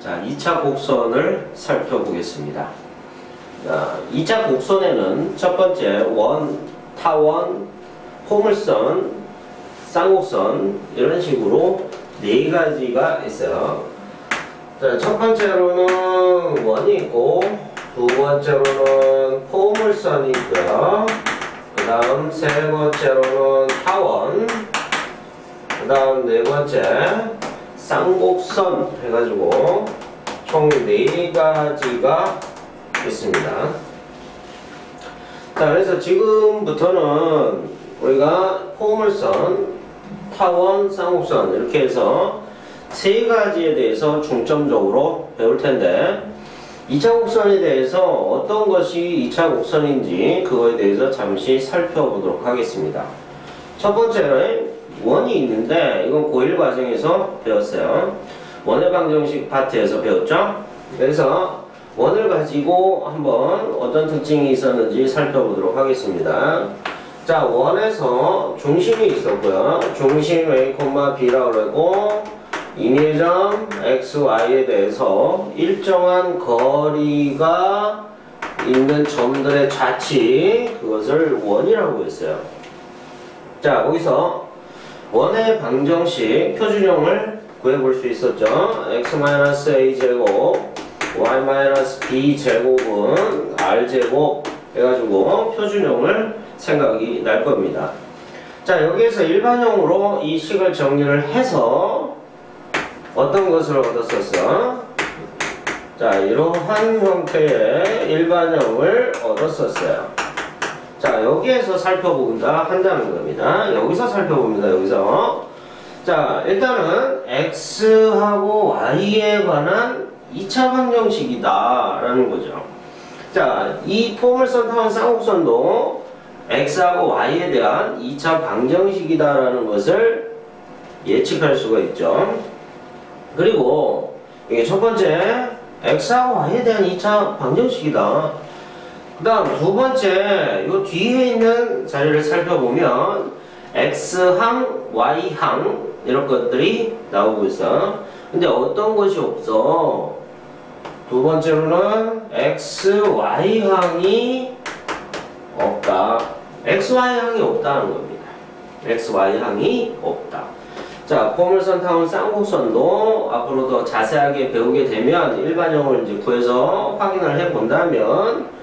자, 2차 곡선을 살펴보겠습니다. 자, 2차 곡선에는 첫 번째 원, 타원, 포물선, 쌍곡선 이런 식으로 네 가지가 있어요. 자, 첫 번째로는 원이 있고 두 번째로는 포물선이 있고요. 그 다음 세 번째로는 타원 그 다음 네 번째 쌍곡선 해가지고 총 네 가지가 있습니다. 자, 그래서 지금부터는 우리가 포물선, 타원, 쌍곡선 이렇게 해서 세 가지에 대해서 중점적으로 배울 텐데 2차 곡선에 대해서 어떤 것이 2차 곡선인지 그거에 대해서 잠시 살펴보도록 하겠습니다. 첫 번째는 원이 있는데 이건 고1 과정에서 배웠어요. 원의 방정식 파트에서 배웠죠? 그래서 원을 가지고 한번 어떤 특징이 있었는지 살펴보도록 하겠습니다. 자, 원에서 중심이 있었고요. 중심 A, B라고 그러고 임의점 x, y에 대해서 일정한 거리가 있는 점들의 좌치 그것을 원이라고 했어요. 자, 거기서 원의 방정식 표준형을 구해볼 수 있었죠. x-a제곱 y-b제곱은 r제곱 해가지고 표준형을 생각이 날 겁니다. 자 여기에서 일반형으로 이 식을 정리를 해서 어떤 것을 얻었었어? 자 이러한 형태의 일반형을 얻었었어요. 자 여기에서 살펴본다 한다는 겁니다. 여기서 살펴봅니다. 여기서 자 일단은 x하고 y에 관한 2차 방정식이다 라는 거죠. 자, 이 포물선 타원 쌍곡선도 x하고 y에 대한 2차 방정식이다 라는 것을 예측할 수가 있죠. 그리고 이게 첫 번째 x하고 y에 대한 2차 방정식이다. 그 다음 두 번째 요 뒤에 있는 자리를 살펴보면 x항, y항 이런 것들이 나오고 있어. 근데 어떤 것이 없어? 두 번째로는 x, y항이 없다. x, y항이 없다는 겁니다. x, y항이 없다. 자, 포물선 타운 쌍곡선도 앞으로 더 자세하게 배우게 되면 일반형을 이제 구해서 확인을 해 본다면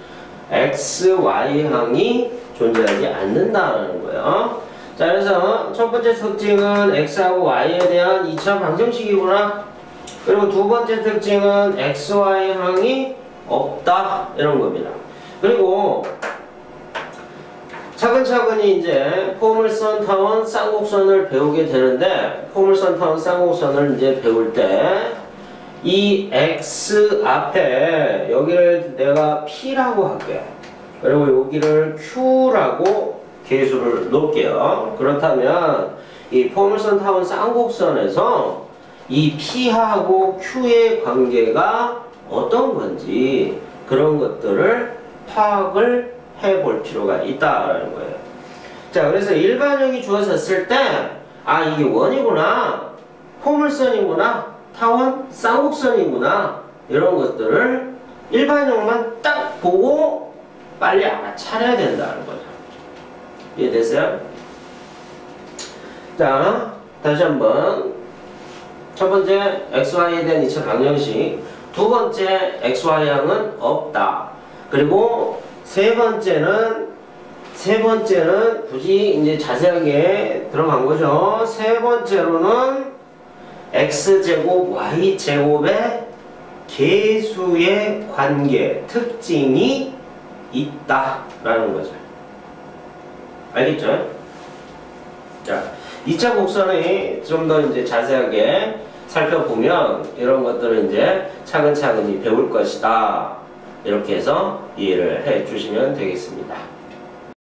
x, y항이 존재하지 않는다는 거예요. 자, 그래서 첫 번째 특징은 x하고 y에 대한 2차 방정식이구나. 그리고 두 번째 특징은 XY항이 없다 이런 겁니다. 그리고 차근차근히 이제 포물선, 타원, 쌍곡선을 배우게 되는데 포물선, 타원, 쌍곡선을 이제 배울 때 이 X 앞에 여기를 내가 P라고 할게요. 그리고 여기를 Q라고 개수를 놓을게요. 그렇다면 이 포물선, 타원, 쌍곡선에서 이 P하고 Q의 관계가 어떤 건지 그런 것들을 파악을 해 볼 필요가 있다라는 거예요. 자, 그래서 일반형이 주어졌을 때, 아, 이게 원이구나, 포물선이구나, 타원, 쌍곡선이구나, 이런 것들을 일반형만 딱 보고 빨리 알아차려야 된다는 거죠. 이해됐어요? 자, 다시 한번. 첫 번째 XY에 대한 2차 방정식. 두 번째 XY양은 없다. 그리고 세 번째는 세 번째는 굳이 이제 자세하게 들어간 거죠. 세 번째로는 X제곱 Y제곱의 개수의 관계 특징이 있다라는 거죠 알겠죠? 자 2차 곡선이 좀 더 이제 자세하게 살펴보면 이런 것들을 이제 차근차근히 배울 것이다. 이렇게 해서 이해를 해 주시면 되겠습니다.